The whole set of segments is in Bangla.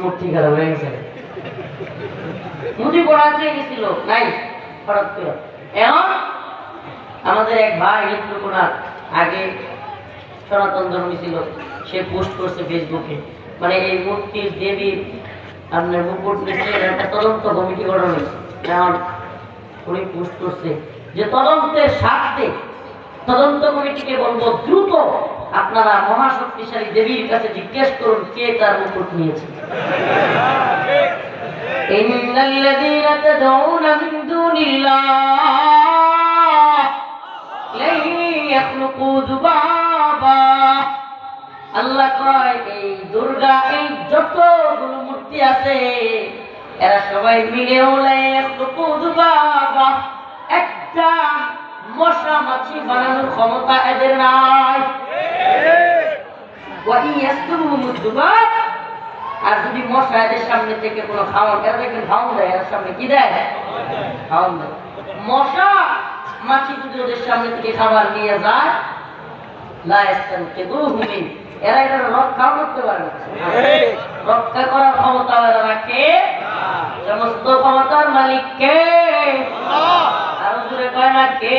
মূর্তি খারাপ হয়ে গেছে মুদি পড়াতে গেছিল। নাই হঠাৎ করে এখন আমাদের এক ভাই আগে সনাতন ধর্মী ছিল। সে পোস্ট করছে ফেসবুকে। মানে এই মূর্তির দেবীর আপনার মুকুট একটা তদন্ত কমিটি গঠন হয়েছে এখন উনি পোস্ট করছে যে তদন্তের স্বার্থে তদন্ত কমিটিকে বলবো দ্রুত আপনারা মহাশক্তিশালী দেবীর কাছে জিজ্ঞেস করুন কে তার মুকুট নিয়েছে إن الذين تدعون من دون الله لن يخلقوا ذبابا আল্লাহ কয় এই দুর্গা এই যতগুলো মূর্তি আছে এরা সবাই মিলে বাবা একটা মশা মাছি বানানোর ক্ষমতা এদের নাই। আর যদি মশা এদের সামনে থেকে কোনো খাওয়ান এরা দেখবেন খাওয়ান দেয় এর সামনে কি দেয়? খাওয়ান দেয়। মশা মাছি যদি ওদের সামনে থেকে খাবার নিয়ে যায় এরা এটা রক্ষাও করতে পারে রক্ষা করার ক্ষমতা এরা রাখে সমস্ত ক্ষমতার মালিক কে আরও জোরে কয় না কে?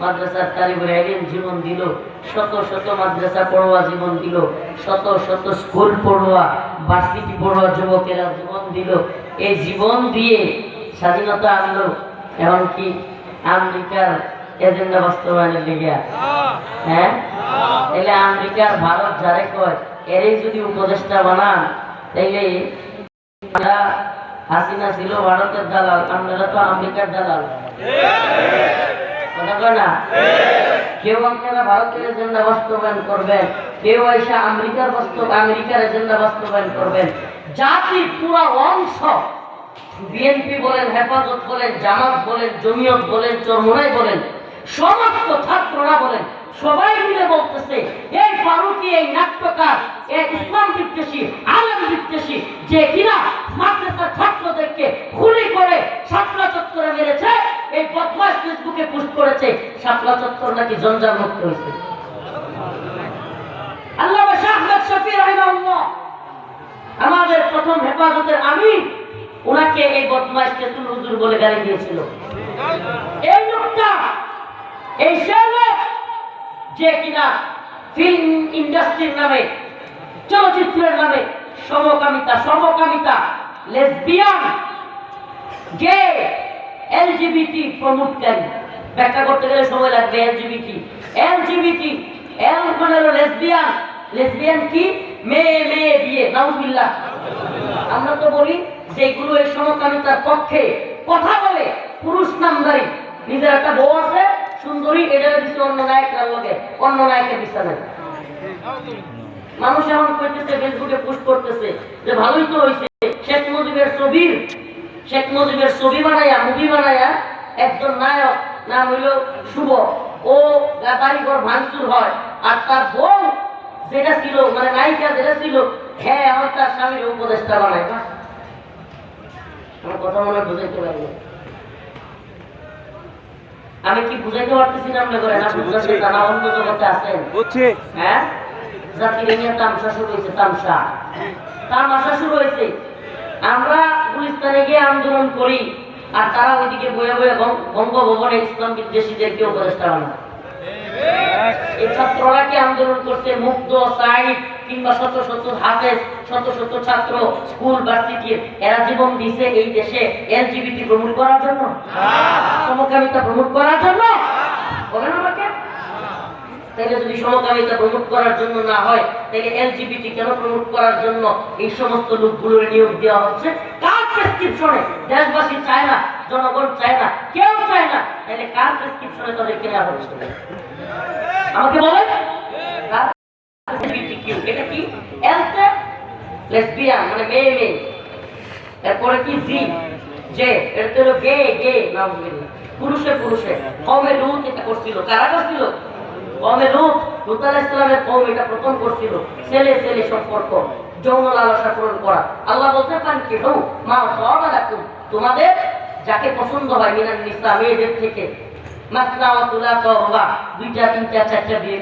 মাদ্রাসার তালিবুল এলিম জীবন দিল, শত শত মাদ্রাসা পড়ুয়া জীবন দিল, শত শত স্কুল পড়ুয়া ভার্সিটি পড়ুয়া যুবকেরা জীবন দিল। এই জীবন দিয়ে স্বাধীনতা আনলো। এমনকি আমেরিকার এজেন্ডা বাস্তবায়নের লেগে হ্যাঁ? তাহলে আমেরিকার ভারত যারে কয়, এরই যদি উপদেষ্টা বানান, তাইলে হাসিনা ছিল ভারতের দালাল আপনারা তো আমেরিকার দালাল। কয় না। কেউ আপনারা ভারতের এজেন্ডা বাস্তবায়ন করবেন, কেউ এসে আমেরিকার বাস্তব, আমেরিকার এজেন্ডা বাস্তবায়ন করবেন। জাতির পুরো অংশ, বিএনপি বলেন, হেফাজত বলেন, জামাত বলেন, জমিয়ত বলেন, চরমোনাই বলেন, সমস্ত ছাত্ররা বলেন, সবাই মিলে বলতেছে, এই ফারুকি, এই নাট্যকার এই ইসলাম বিদ্বেষী, আলম বিদ্বেষী, যে কিনা মাদ্রাসার ছাত্রদেরকে খুলি করে এই বদমাস ফেসবুকে পোস্ট করেছে, শাপলা চত্বর নাকি জঞ্জাল মুক্ত হয়েছে। আল্লাহ শাহ আহমদ আমাদের প্রথম হেফাজতের আমির ওনাকে এই বদমাস তেতুল হুজুর বলে গালি দিয়েছিল। এই লোকটা, এই সে লোক, যে কিনা ফিল্ম ইন্ডাস্ট্রির নামে, চলচ্চিত্রের নামে সমকামিতা সমকামিতা, লেসবিয়ান, গে এলজিবিটি প্রমোটকারী ব্যাখ্যা করতে গেলে সময় লাগবে, এলজিবিটি। এলজিবিটি, এল মানে হলো লেসবিয়ান। লেসবিয়ান কি? মেয়ে মেয়ে, বিয়ে, নাউজুবিল্লাহ। আমরা তো বলি যেগুলো এই সমকামিতার পক্ষে কথা বলে, পুরুষ নামদারি নিজের একটা বউ আছে, সুন্দরী, এটা দিচ্ছে অন্য নায়করা লগে, অন্য নায়কের বিছানায়। মানুষ এখন করতেছে ফেসবুকে পোস্ট করতেছে যে ভালোই তো হয়েছে শেখ মুজিবের ছবির শেখ মুজিবের ছবি বানায়া মুভি বানায়া একজন নায়ক নাম হইল শুভ। ও বাড়িঘর ভাঙচুর হয়। আর তার বউ যেটা ছিল মানে নায়িকা যেটা ছিল হ্যাঁ আমার তার স্বামীর উপদেষ্টা বানায়। আমার কথা মনে বুঝাইতে পারব। আমি কি বুঝাইতে পারতেছি না আপনি করে না বুঝতে অন্য জগতে আছেন। বুঝছি। হ্যাঁ? জাতির নিয়ে তামসা শুরু হয়েছে তামসা তামাশা শুরু হয়েছে। আমরা গুলিস্তানে গিয়ে আন্দোলন করি আর তারা ওইদিকে বয়ে বয়ে বঙ্গভবনে ইসলাম বিদ্বেষীদেরকে উপদেষ্টা বানায়। এই ছাত্ররা কি আন্দোলন করছে? মুগ্ধ সাইড কিংবা শত শত হাফেজ শত শত ছাত্র স্কুল ভার্সিটি এরা জীবন দিছে এই দেশে এলজিবিটি প্রমোট করার জন্য? সমকামিতা প্রমোট করার জন্য? তাহলে যদি সমকামিতা প্রমোট করার জন্য না হয় তাহলে এলজিবিটি কেন প্রমোট করার জন্য এই সমস্ত লোকগুলোর নিয়োগ দেওয়া হচ্ছে? কার প্রেসক্রিপশনে দেশবাসী চায় না, জনগণ চায় না, কেউ চায় না। তাহলে কার প্রেসক্রিপশনে তাদেরকে নেওয়া হচ্ছে? আমাকে বলেন? এটা কি? এলতে লেসবিয়ান মানে মেয়ে মেয়ে। এরপরে কি? জি যে এটা হলো গে গে নাউজুবিল্লাহ পুরুষে পুরুষে। কমে লুত এটা করছিল। কারা করছিল? কমে লুত লুত আলাইহিস সালামের কম, এটা প্রথম করছিল। ছেলে ছেলে সম্পর্ক যৌন লালসা পূরণ করা। আল্লাহ বলতে পান কি মা লাকুম তোমাদের যাকে পছন্দ হয়, মিনান নিসা, মেয়েদের থেকে দুইটা, তিনটা, চারটা বিয়ে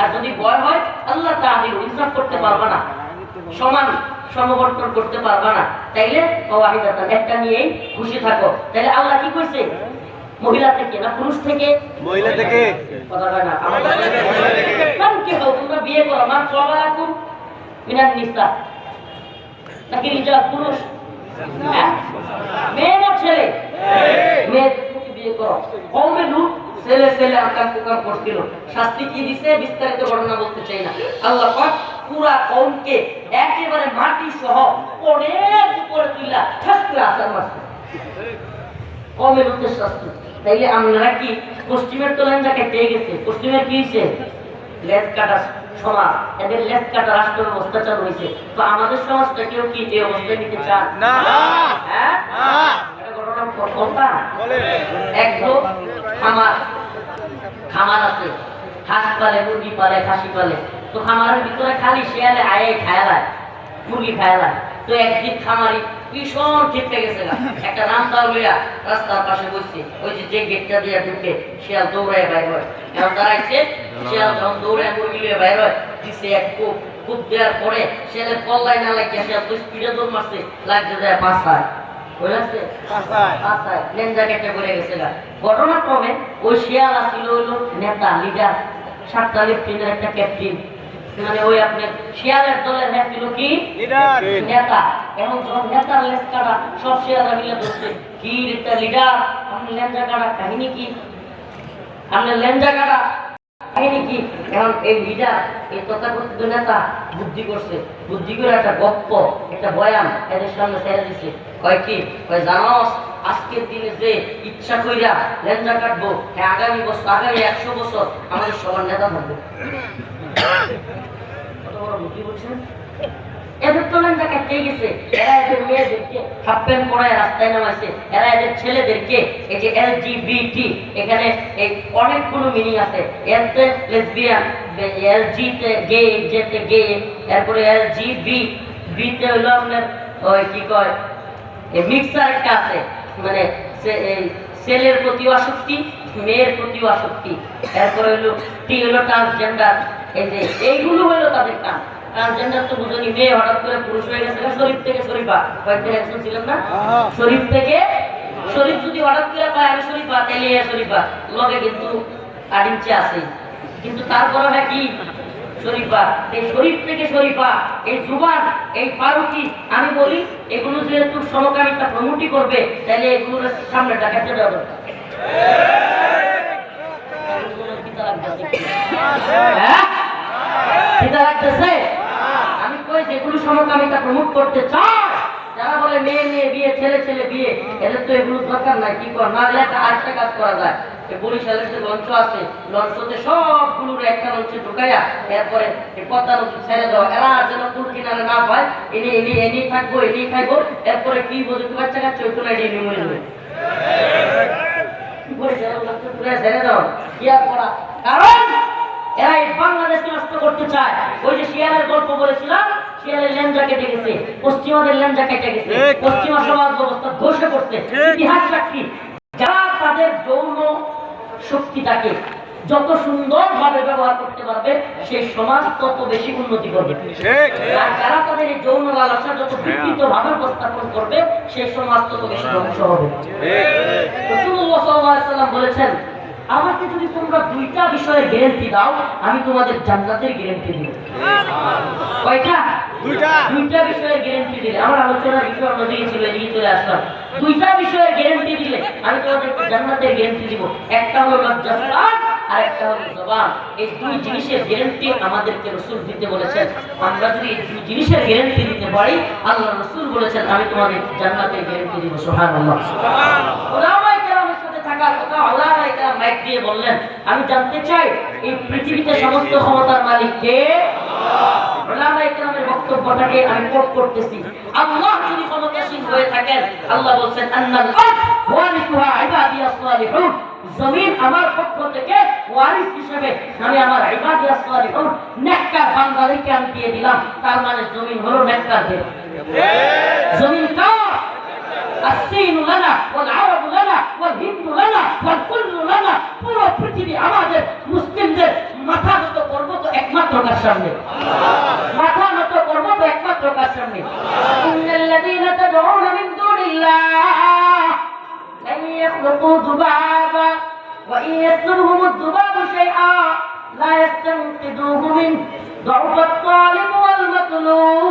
আর যদি ভয় হয়, আল্লাহ তাআদিলু ইনসাফ করতে পারবে না। সমান সমবর্তন করতে পারবে না। তাইলে একটা নিয়েই খুশি থাকো। তাইলে আল্লাহ কি কইছে? মহিলা থেকে না পুরুষ থেকে? মহিলা থেকে? কথা কয় না কারণ কি তোমরা বিয়ে করো মা মিনান নিসা নাকি নিজা পুরুষ? হ্যাঁ? মেয়ে না ছেলে? মেয়ে বিয়ে করো? কমে লুট ছেলে ছেলে কুকাম করছিল। শাস্তি কি দিছে? বিস্তারিত ঘটনা বলতে চাই না। আল্লাহ পাক পুরা কমকে একেবারে মাটি সহ অনেক উপরে তুইলা ঠাস করে আসার মারছে কমে লুটের শাস্তি। তাইলে আপনারা কি পশ্চিমের তো লেনটা কেটে গেছে পশ্চিমের কি হয়েছে লেজ কাটা সমাজ এদের লেজ কাটা রাষ্ট্র ব্যবস্থা চালু হয়েছে তো আমাদের সমাজটা কেউ কি এই অবস্থায় নিতে চান না। হ্যাঁ? এক লোক খামার। খামার আছে। হাঁস পালে মুরগি পালে খাসি পালে। তো খামারের ভিতরে খালি শেয়ালে আয়ে খায়ালায় মুরগি খায়ালায়। তো একদিন খামারি ভীষণ খেপে গেছে না একটা লইয়া রাস্তার পাশে বসছে ওই যে যে গেটটা দিয়ে ঢুকে শিয়াল দৌড়ায় বাইর হয়। এখন দাঁড়াইছে শিয়াল যখন দৌড়ায় মুরগি বাইর হয় দিছে এক কূপ কূপ দেওয়ার পরে শিয়ালের পল্লায় না লাগিয়ে শিয়াল তো স্পিডে দৌড় মারছে লাগছে যায় পাঁচায় ঘটনাক্রমে ওই শিয়াল নেতা লিডার সাতটা একটা ক্যাপ্টেন মানে ওই আপনার শিয়ালের দলের হ্যাঁ ছিল কি? নেতা। এখন যখন নেতার লেজ কি রেতা লিডার বুদ্ধি করছে। বুদ্ধি করে একটা গপ্প, একটা বয়ান এদের সামনে ছেড়ে দিছে। কয় কি? কয় আজকের দিনে যে ইচ্ছা কইরা লেঞ্জা কাটবো হ্যাঁ আগামী বছর, আগামী একশো বছর আমাদের সবার নেতা থাকবে। কত বড় বুদ্ধি বলছেন? এদের তো লেনটা কেটে গেছে? এরা এদের মেয়েদেরকে হাফ প্যান্ট পরায় রাস্তায় নামাইছে এরা এদের ছেলেদেরকে এই যে এলজিবিটি এখানে এই অনেকগুলো মিনিং আছে। এলতে লেসবিয়ান এলজি তে গে যেতে গে এরপরে এলজিবি বিতে হলো আপনার, ওই কি কয় মিক্সার একটা আছে। মানে ছেলের প্রতি আসক্তি, মেয়ের প্রতি আসক্তি। এরপরে হলো টি হলো ট্রান্সজেন্ডার এই যে, এইগুলো হলো তাদের কাম ট্রান্সজেন্ডার তো বুঝনি মেয়ে হঠাৎ করে পুরুষ হয়ে গেছে না, শরীফ থেকে শরীফা। কয়েকদিন একজন না? শরীফ থেকে শরীফ যদি হঠাৎ করে পায় আমি শরীফা তাইলে শরীফা। লগে কিন্তু ইঞ্চি আছে। কিন্তু তারপরে হয় কি? শরীফা। এই শরীফ থেকে শরীফা এই জুবান এই ফারুকি আমি বলি এগুলো যেহেতু সমকামিতা প্রমোটই করবে তাহলে এগুলোর সামনে ডাকাতে দেওয়া দরকার? হ্যাঁ? লাগতেছে? যেগুলো সমকামিতা প্রমোট করতে চায়? যারা বলে মেয়ে মেয়ে, বিয়ে, ছেলে ছেলে, বিয়ে, এদের তো এগুলো দরকার নাই, কি কর? না হলে আরেকটা কাজ করা যায়। বরিশালের যে লঞ্চ আছে, লঞ্চতে সবগুলোর একটা লঞ্চে ঢুকাইয়া এরপরে পদ্মা নদী ছেড়ে দেওয়া। এরা যেন কিনারে না পায়, এনে এনে এনেই থাকব এনেই খাইবো, এরপরে কি বোঝে বাচ্চা কাচ্চা? ওই তোলা এনে মরে যাবে। কি করে যেন লক্ষ্য তুলে ছেড়ে দাও করা? কারণ এরা এই বাংলাদেশকে নষ্ট করতে চায়। ওই যে শিয়ালের গল্প বলেছিলাম শিয়ালের লেঞ্জা কেটে গেছে পশ্চিমাদের লেঞ্জা কেটে গেছে পশ্চিমা সমাজ ব্যবস্থা ধসে পড়ছে। ইতিহাস সাক্ষী। যারা তাদের যৌন শক্তিটাকে যত সুন্দরভাবে ব্যবহার করতে পারবে সেই সমাজ তত বেশি উন্নতি করবে। আর যারা তাদের এই যৌন লালসা যত বিকৃত ভাবে উপস্থাপন করবে সেই সমাজ তত বেশি ধ্বংস হবে। বলেছেন আমাকে যদি তোমরা দুইটা বিষয়ে গ্যারান্টি দাও আমি তোমাদের জান্নাতের গ্যারান্টি দিব। কয়টা? দুইটা। দুইটা বিষয়ের গ্যারান্টি দিলে আমার আলোচনার বিষয় অন্যদিকে ছিল এদিকে চলে আসলাম। দুইটা বিষয়ের গ্যারান্টি দিলে আমি তোমাদের জান্নাতের গ্যারান্টি দিব। একটা হলো লজ্জাস্থান আর একটা হলো জবান। এই দুই জিনিসের গ্যারান্টি আমাদেরকে রসুল দিতে বলেছেন। আমরা যদি এই দুই জিনিসের গ্যারান্টি দিতে পারি আল্লাহ রসুল বলেছেন আমি তোমাদের জান্নাতের গ্যারান্টি দিব। সাথে থাকার কথা ওলামায়ে কেরাম মাইক দিয়ে বললেন। আমি জানতে চাই এই পৃথিবীতে সমস্ত ক্ষমতার মালিক কে? ওলামায়ে কেরামের বক্তব্যটাকে আমি কোট করতেছি। আল্লাহ যদি ক্ষমতাসীন হয়ে থাকেন আল্লাহ বলছেন আন্নাল আরদ ওয়ারিসুহা ইবাদিয়াস সালিহুন জমিন আমার পক্ষ থেকে ওয়ারিস হিসেবে আমি আমার ইবাদিয়াস সালিহুন নেককার বান্দাদেরকে আমি দিয়ে দিলাম। তার মানে জমিন হলো নেককারদের। জমিন কার? الصين لنا والعرب لنا والهند لنا والكل لنا পুরো পৃথিবী আমাদের মুসলিমদের মাথা নত করবো তো একমাত্র কার সামনে মাথা নত করবো তো একমাত্র কার সামনে ইন্নাল্লাযীনা তাদউনা মিন দুনিল্লাহ لن يخلقوا ذبابا وإن يسلبهم الذباب شيئا لا يستنقذوه منه ضعف الطالب والمطلوب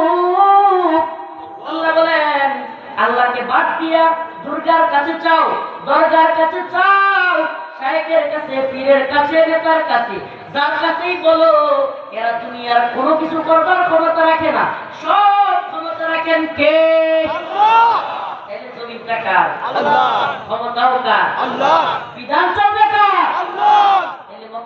দিয়া দুর্গার কাছে চাও দরগার কাছে চাও শায়েকের কাছে পীরের কাছে নেতার কাছে যার কাছেই বলো এরা দুনিয়ার কোনো কিছু করবার ক্ষমতা রাখে না। সব ক্ষমতা রাখেন কে? ক্ষমতাও কার? বিধান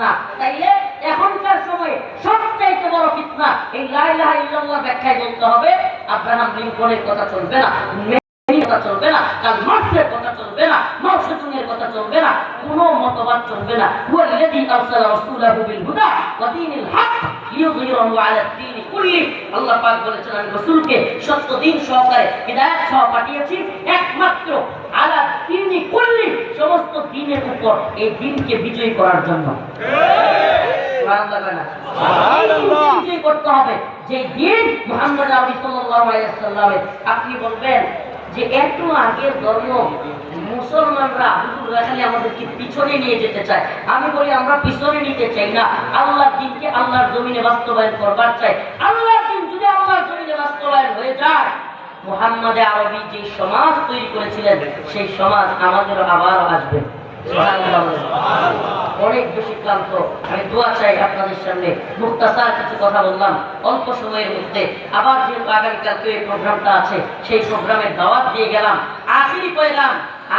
না তাইলে এখনকার সময়ে সবচাইতে বড় ফিতনা এই লা ইলাহা ইল্লাল্লাহ ব্যাখ্যায় বলতে হবে, আব্রাহাম লিঙ্কনের কথা চলবে না কোনো মতবাদ চলবে না। হুয়া আল্লাযী আরসালা রাসূলাহু বিল হুদা ওয়া দিন সহকারে, হিদায়াত সহ পাঠিয়েছি, একমাত্র আলা কুল্লি সমস্ত দিনের উপর এই দিনকে বিজয়ী করার জন্য। বিজয়ী করতে হবে। যে দিন মুহাম্মদ আলাইহি ওয়াসাল্লামের আপনি বলবেন যে এত আগের ধর্ম মুসলমানরা হুজুররা খালি আমাদেরকে পিছনে নিয়ে যেতে চায়। আমি বলি আমরা পিছনে নিতে চাই না। আল্লাহর দিনকে আল্লাহর জমিনে বাস্তবায়ন করবার চাই। আল্লাহর দিন যদি আল্লাহর জমিনে বাস্তবায়ন হয়ে যায় মুহাম্মদে আরবি যে সমাজ তৈরি করেছিলেন, সেই সমাজ আমাদের আবার আসবে। অনেক বেশি ক্লান্ত। আমি দোয়া চাই আপনাদের সামনে। মুক্তাসার কিছু কথা বললাম। অল্প সময়ের মধ্যে আবার যেহেতু আগামীকালকে এই প্রোগ্রামটা আছে, সেই প্রোগ্রামের দাওয়াত দিয়ে গেলাম। আখিরি পয়লাম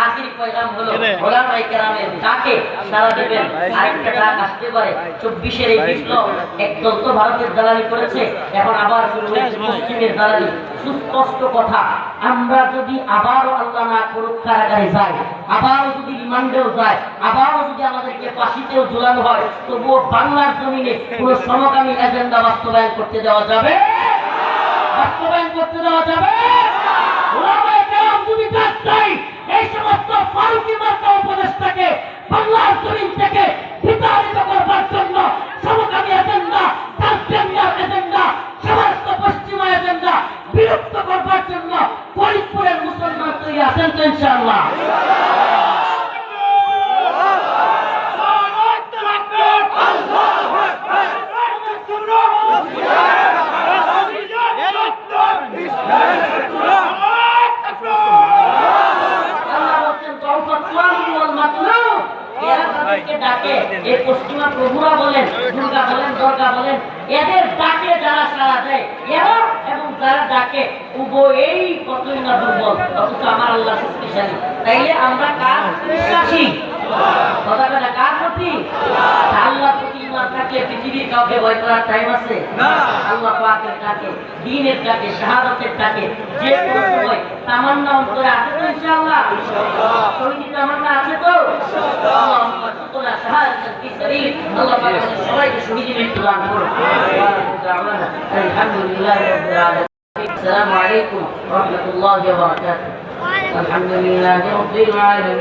আখিরি পয়লাম হলো ওলামায়ে কেরামের ডাকে সারা দেবেন। আরেকটা ডাক আসতে পারে। চব্বিশের এই বিপ্লব একদল তো ভারতের দালালি করেছে। এখন আবার শুরু হয়েছে পশ্চিমের দালালি। সুস্পষ্ট কথা আমরা যদি আবারও আল্লাহ না করুক কারাগারে যাই আবারও যদি রিমান্ডেও যায় আবারও যদি আমাদেরকে ফাঁসিতেও ঝুলানো হয় তবুও বাংলার জমিনে কোনো সমকামী এজেন্ডা বাস্তবায়ন করতে দেওয়া যাবে? বাস্তবায়ন করতে দেওয়া যাবে? কেরাম যদি ডাক দেয়, ফারুকি মার্কা উপদেশটাকে বাংলার জমিন থেকে বিতাড়িত করবার জন্য সমকামী এজেন্ডা ট্রান্সজেন্ডার এজেন্ডা, সমস্ত পশ্চিমা এজেন্ডা বিলুপ্ত করবার জন্য ফরিদপুরের মুসলমান তৈরি আছেন তো ইনশাআল্লাহ আল্লাহ বলছেন, "তওফাত ওয়াল ওয়াল মাতলুব।" এরা তাদেরকে ডাকে, এই পশ্চিমা প্রভুরা বলেন, দুর্গা বলেন, দুর্গা বলেন, এদের ডাকে যারা সারা দেয়, এরা এবং যারা ডাকে, উভয়েই কতই না দুর্বল, অথচ আমার আল্লাহ শক্তিশালী। তাইলে আমরা কার কথাটা না, কার প্রতি আল্লাহ প্রতি ইমান থাকলে পৃথিবীর কাউকে ভয় করার টাইম আছে আল্লাহ পাকের ডাকে দিনের ডাকে শাহাদাতের ডাকে যে কোনো সময় তামান্না অন্তরে আছে তো ইনশাআল্লাহ শহীদ তামান্না আছে তো আল্লাহুম্মা তুলা শাহাদাতান ফি সাবিল আল্লাহ পাক আমাদের সবাইকে শহীদ মৃত্যু দান করুন আলহামদুলিল্লাহি রাব্বিল আলামিন السلام عليكم ورحمة الله وبركاته الحمد لله رب العالمين